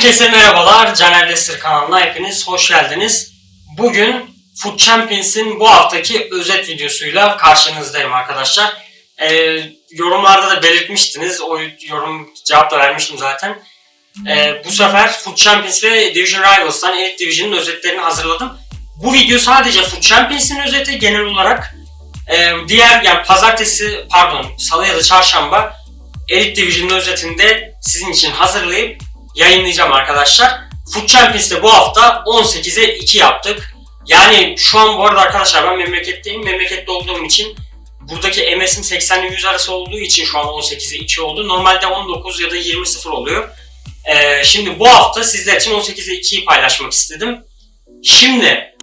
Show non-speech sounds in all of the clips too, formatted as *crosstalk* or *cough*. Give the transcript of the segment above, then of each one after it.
Herkese merhabalar. Caner Lester kanalına hepiniz hoş geldiniz. Bugün Food Champions'in bu haftaki özet videosuyla karşınızdayım arkadaşlar. Ee, yorumlarda da belirtmiştiniz. O yorum cevap da vermiştim zaten. Ee, bu sefer Food Champions ve Division Rivals'tan Elite Division'ın özetlerini hazırladım. Bu video sadece Food Champions'in özeti genel olarak. Ee, diğer yani pazartesi pardon salı ya da çarşamba Elite Division'ın özetinde sizin için hazırlayıp yayınlayacağım arkadaşlar. Food Champions'te bu hafta 18'e 2 yaptık. Yani şu an bu arada arkadaşlar ben memleketteyim. Memlekette olduğum için buradaki MS'im 80 ile 100 arası olduğu için şu an 18'e 2 oldu. Normalde 19 ya da 20-0 oluyor. Ee, şimdi bu hafta sizler için 18'e 2'yi paylaşmak istedim. Şimdi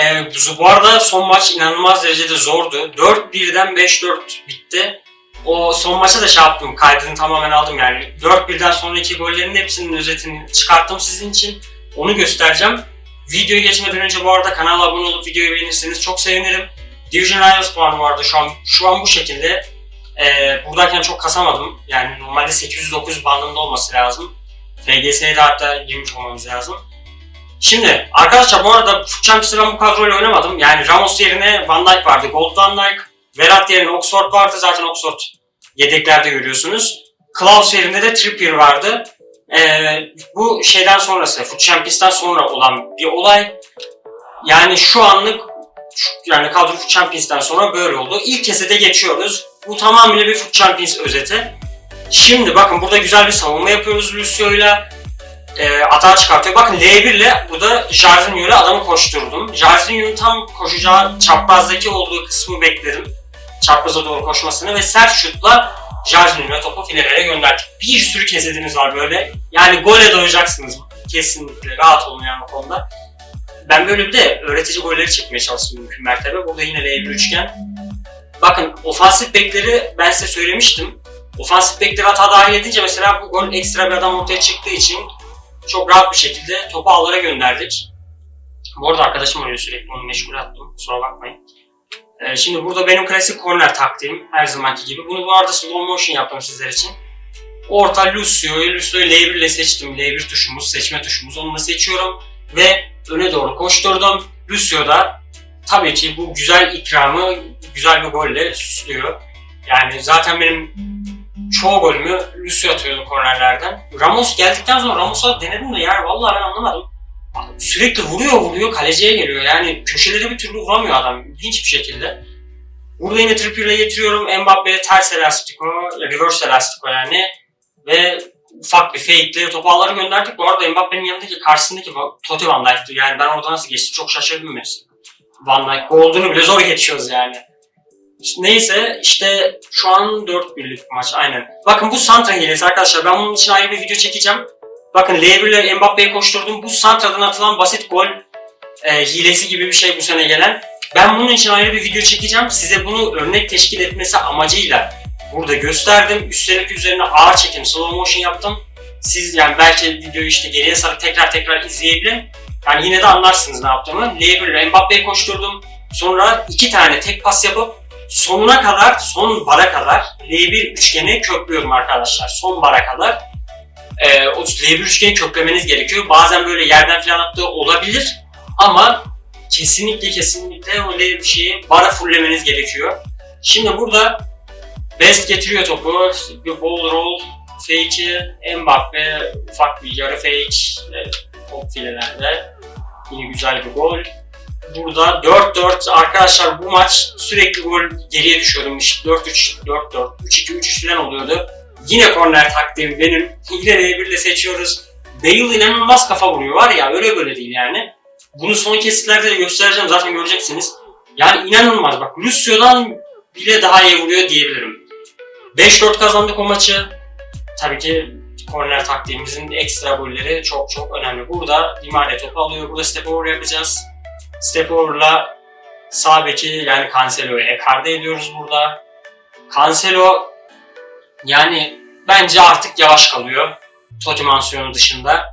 e, bu arada son maç inanılmaz derecede zordu. 4-1'den 5-4 bitti. O son maça da şey yaptım, kaydını tamamen aldım yani. 4-1'den sonraki gollerin hepsinin özetini çıkarttım sizin için. Onu göstereceğim. Videoya geçmeden önce bu arada kanala abone olup videoyu beğenirseniz çok sevinirim. Division Rivals puanı vardı şu an. Şu an bu şekilde. Ee, buradayken çok kasamadım. Yani normalde 809 bandında olması lazım. FGS'ye de hatta girmiş olmamız lazım. Şimdi arkadaşlar bu arada Champions'ı ben bu kadroyla oynamadım. Yani Ramos yerine Van Dijk vardı. Gold Van Dijk. Verat yerine Oxford vardı. Zaten Oxford yedeklerde görüyorsunuz. Klaus yerinde de Trippier vardı. Ee, bu şeyden sonrası, Foot Champions'tan sonra olan bir olay. Yani şu anlık yani kadro Foot Champions'tan sonra böyle oldu. İlk kesede geçiyoruz. Bu tamamıyla bir Foot Champions özeti. Şimdi bakın burada güzel bir savunma yapıyoruz Lucio'yla. E, atağa çıkartıyor. Bakın L1 ile burada Jarzinho ile adamı koşturdum. Jarzinho'nun tam koşacağı çaprazdaki olduğu kısmı bekledim. Çapraza doğru koşmasını ve sert şutla Jarzinho'ya topu filelere gönderdik. Bir sürü kesediniz var böyle. Yani gole doyacaksınız. Kesinlikle rahat olun yani o konuda. Ben böyle bir de öğretici golleri çekmeye çalıştım mümkün mertebe. Burada yine L1 üçgen. Bakın ofansif bekleri ben size söylemiştim. Ofansif bekleri hata dahil edince mesela bu gol ekstra bir adam ortaya çıktığı için çok rahat bir şekilde topu ağlara gönderdik. Bu arada arkadaşım arıyor sürekli onu meşgul attım. Kusura bakmayın. Ee, şimdi burada benim klasik korner taktiğim her zamanki gibi. Bunu bu arada slow motion yaptım sizler için. Orta Lucio'yu, Lucio'yu L1 ile seçtim. L1 tuşumuz, seçme tuşumuz. Onunla seçiyorum ve öne doğru koşturdum. Lucio da tabii ki bu güzel ikramı güzel bir golle süslüyor. Yani zaten benim çoğu golümü Lucio atıyordu kornerlerden. Ramos geldikten sonra Ramos'a denedim de yani vallahi ben anlamadım. Sürekli vuruyor vuruyor kaleciye geliyor. Yani köşeleri bir türlü vuramıyor adam. İlginç bir şekilde. Burada yine Trippier'le getiriyorum. Mbappe'ye ters elastiko, reverse elastiko yani. Ve ufak bir fake ile topu gönderdik. Bu arada Mbappe'nin yanındaki karşısındaki Totti Van Dijk'ti. Yani ben orada nasıl geçti çok şaşırdım mesela. Van Dijk olduğunu bile zor geçiyoruz yani. Neyse işte şu an 4 birlik bir maç aynen. Bakın bu Santra hilesi arkadaşlar. Ben bunun için ayrı bir video çekeceğim. Bakın L1 ile koşturdum. Bu Santra'dan atılan basit gol e, hilesi gibi bir şey bu sene gelen. Ben bunun için ayrı bir video çekeceğim. Size bunu örnek teşkil etmesi amacıyla burada gösterdim. Üstelik üzerine ağır çekim, slow motion yaptım. Siz yani belki videoyu işte geriye sarıp tekrar tekrar izleyebilin. Yani yine de anlarsınız ne yaptığımı. L1 ile koşturdum. Sonra iki tane tek pas yapıp sonuna kadar, son bara kadar L1 üçgeni köklüyorum arkadaşlar. Son bara kadar. Ee, o L1 üçgeni köklemeniz gerekiyor. Bazen böyle yerden falan attığı olabilir. Ama kesinlikle kesinlikle o L1 şeyi bara fullemeniz gerekiyor. Şimdi burada Best getiriyor topu. Bir ball roll, fake'i, Mbappe, ufak bir yarı fake, e, top filelerde. Yine güzel bir gol. Burada 4-4 arkadaşlar bu maç sürekli gol geriye düşüyordum. İşte 4-3, 4-4, 3-2, 3-3 falan oluyordu. Yine korner taktiğim benim. Yine L1 ile seçiyoruz. Bale inanılmaz kafa vuruyor var ya öyle böyle değil yani. Bunu son kesitlerde de göstereceğim zaten göreceksiniz. Yani inanılmaz bak Lucio'dan bile daha iyi vuruyor diyebilirim. 5-4 kazandık o maçı. Tabii ki korner taktiğimizin ekstra golleri çok çok önemli. Burada Di Maria topu alıyor. Burada step over yapacağız. Step over'la sağ beki yani Cancelo'yu ekarte ediyoruz burada. Cancelo yani bence artık yavaş kalıyor. Totti Mansiyonu dışında.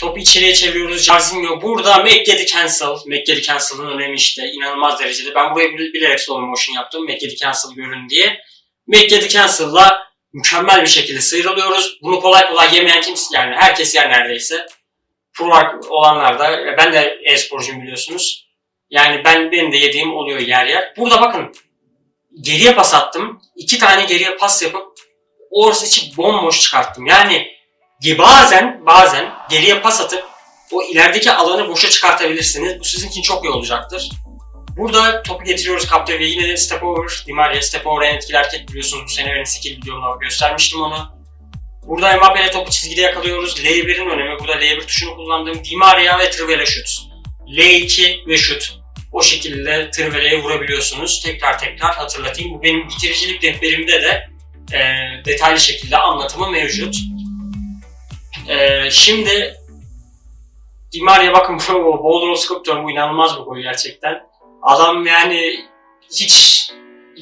Topu içeriye çeviriyoruz. Jarzinho burada the cancel. The cancel'ın önemi işte inanılmaz derecede. Ben buraya bil- bilerek slow motion yaptım. The cancel görün diye. The cancel'la mükemmel bir şekilde sıyrılıyoruz. Bunu kolay kolay yemeyen kimse yani herkes yer neredeyse. Pro olanlar da ben de e-sporcuyum biliyorsunuz. Yani ben benim de yediğim oluyor yer yer. Burada bakın geriye pas attım. iki tane geriye pas yapıp orası içi bomboş çıkarttım. Yani bazen bazen geriye pas atıp o ilerideki alanı boşa çıkartabilirsiniz. Bu sizin için çok iyi olacaktır. Burada topu getiriyoruz kaptır ve yine step over, Di Maria step over en etkili hareket biliyorsunuz. Bu sene benim skill videomda göstermiştim onu. Burada Mbappe ile topu çizgide yakalıyoruz. L1'in önemi. Burada L1 tuşunu kullandığım Di Maria ve Trivela şut. L2 ve şut. O şekilde Trivela'ya vurabiliyorsunuz. Tekrar tekrar hatırlatayım. Bu benim bitiricilik rehberimde de e, detaylı şekilde anlatımı mevcut. E, şimdi Di Maria bakın bu Boulder Sculptor bu inanılmaz bir gol gerçekten. Adam yani hiç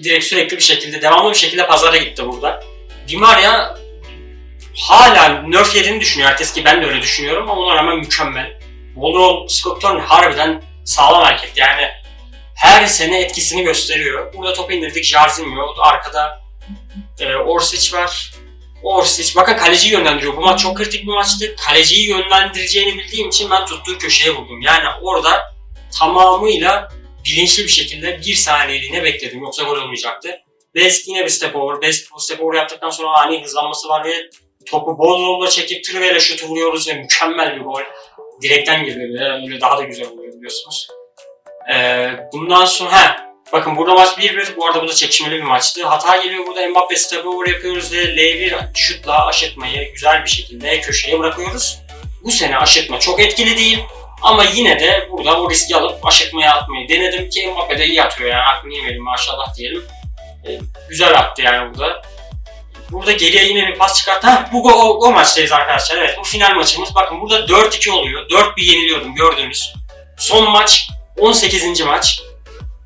direkt sürekli bir şekilde, devamlı bir şekilde pazara gitti burada. Di Maria hala nerf yediğini düşünüyor herkes ki ben de öyle düşünüyorum ama ona rağmen mükemmel. Boulder Sculptor harbiden sağlam hareket yani her sene etkisini gösteriyor. Burada topu indirdik Jarzinho, arkada e, Orsic var. Orsic, bakın kaleciyi yönlendiriyor. Bu maç çok kritik bir maçtı. Kaleciyi yönlendireceğini bildiğim için ben tuttuğu köşeye vurdum. Yani orada tamamıyla bilinçli bir şekilde bir saniyeliğine bekledim. Yoksa gol olmayacaktı. Best yine bir step over. Best bu step over yaptıktan sonra ani hızlanması var ve topu bol bolla çekip Trivela şutu vuruyoruz ve mükemmel bir gol. Direkten girdi öyle daha da güzel oluyor biliyorsunuz. Ee, bundan sonra ha bakın burada maç 1-1. Bu arada bu da çekişmeli bir maçtı. Hata geliyor burada Mbappe step over yapıyoruz ve L1 şutla aşırtmayı güzel bir şekilde köşeye bırakıyoruz. Bu sene aşırtma çok etkili değil. Ama yine de burada o riski alıp aşırtmaya atmayı denedim ki Mbappe de iyi atıyor yani hakkını yemeyelim maşallah diyelim. Ee, güzel attı yani burada. Burada geriye yine bir pas çıkarttı. Bu o, o maçtayız arkadaşlar. Evet bu final maçımız. Bakın burada 4-2 oluyor. 4-1 yeniliyordum gördüğünüz. Son maç 18. maç.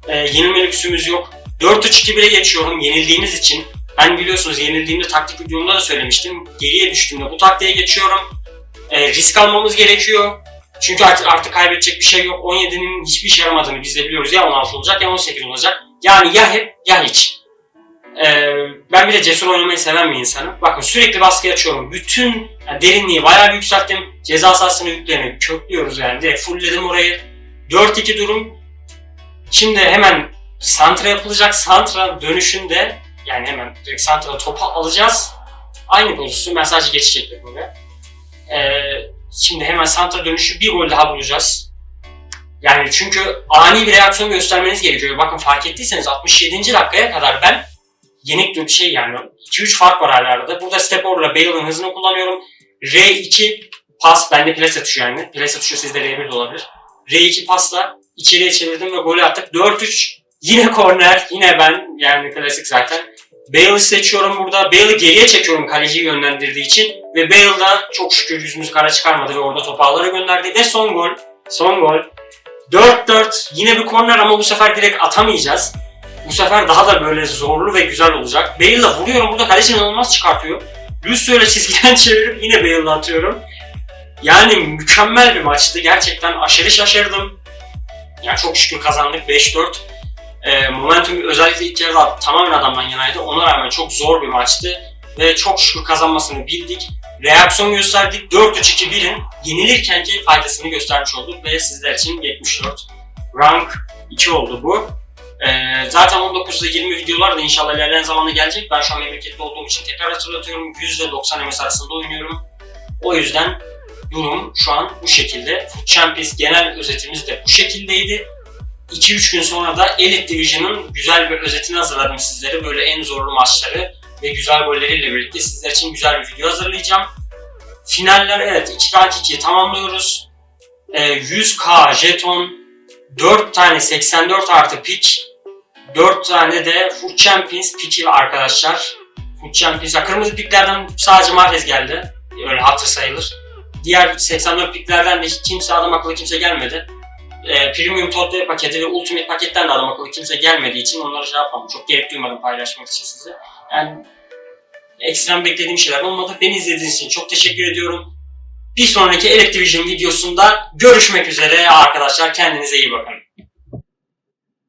Ee, yenilme lüksümüz yok. 4-3-2-1'e geçiyorum yenildiğimiz için. Ben biliyorsunuz yenildiğimde taktik videomda da söylemiştim. Geriye düştüğümde bu taktiğe geçiyorum. Ee, risk almamız gerekiyor. Çünkü artık, artık kaybedecek bir şey yok. 17'nin hiçbir işe yaramadığını biz de biliyoruz. Ya 16 olacak ya 18 olacak. Yani ya hep ya hiç. Ee, ben bir de cesur oynamayı seven bir insanım. Bakın sürekli baskı açıyorum. Bütün yani derinliği bayağı yükselttim. Ceza sahasını yüklerini köklüyoruz yani. Direkt fullledim orayı. 4-2 durum. Şimdi hemen santra yapılacak. Santra dönüşünde yani hemen direkt santra topu alacağız. Aynı pozisyon. Geçiş ekledim oraya. Ee, şimdi hemen santra dönüşü bir gol daha bulacağız. Yani çünkü ani bir reaksiyon göstermeniz gerekiyor. Bakın fark ettiyseniz 67. dakikaya kadar ben yenik bir şey yani 2-3 fark var hala arada. Burada step over'la Bale'ın hızını kullanıyorum. R2 pas bende plase tuşu yani. Plase tuşu sizde R1 de olabilir. R2 pasla içeriye çevirdim ve golü attık. 4-3 yine korner yine ben yani klasik zaten. Bale'ı seçiyorum burada. Bale'ı geriye çekiyorum kaleciyi yönlendirdiği için. Ve Bale da çok şükür yüzümüzü kara çıkarmadı ve orada topu ağlara gönderdi. Ve son gol. Son gol. 4-4 yine bir korner ama bu sefer direkt atamayacağız. Bu sefer daha da böyle zorlu ve güzel olacak. Bale'la vuruyorum burada kaleci inanılmaz çıkartıyor. Lucio çizgiden *laughs* çevirip yine Bale'la atıyorum. Yani mükemmel bir maçtı. Gerçekten aşırı şaşırdım. Yani çok şükür kazandık 5-4. E, momentum özellikle ilk yarıda tamamen adamdan yanaydı. Ona rağmen çok zor bir maçtı. Ve çok şükür kazanmasını bildik. Reaksiyon gösterdik. 4-3-2-1'in yenilirkenki faydasını göstermiş olduk. Ve sizler için 74. Rank 2 oldu bu. Ee, zaten 19'da 20 videolar da inşallah ilerleyen zamanda gelecek. Ben şu an memlekette olduğum için tekrar hatırlatıyorum. %90 MS arasında oynuyorum. O yüzden durum şu an bu şekilde. Foot Champions genel özetimiz de bu şekildeydi. 2-3 gün sonra da Elite Division'ın güzel bir özetini hazırladım sizlere. Böyle en zorlu maçları ve güzel golleriyle birlikte sizler için güzel bir video hazırlayacağım. Finaller evet 2 rank 2'yi tamamlıyoruz. Ee, 100k jeton, 4 tane 84 artı pik, 4 tane de Foot Champions piki arkadaşlar. Foot Champions, ya kırmızı piklerden sadece Mahrez geldi. Öyle hatır sayılır. Diğer 84 piklerden de hiç kimse adam akıllı kimse gelmedi. Ee, Premium Total paketi ve Ultimate paketten de adam akıllı kimse gelmediği için onları şey yapmam. Çok gerek duymadım paylaşmak için size. Yani ekstrem beklediğim şeyler olmadı. Beni izlediğiniz için çok teşekkür ediyorum. Bir sonraki Elite Division videosunda görüşmek üzere arkadaşlar. Kendinize iyi bakın.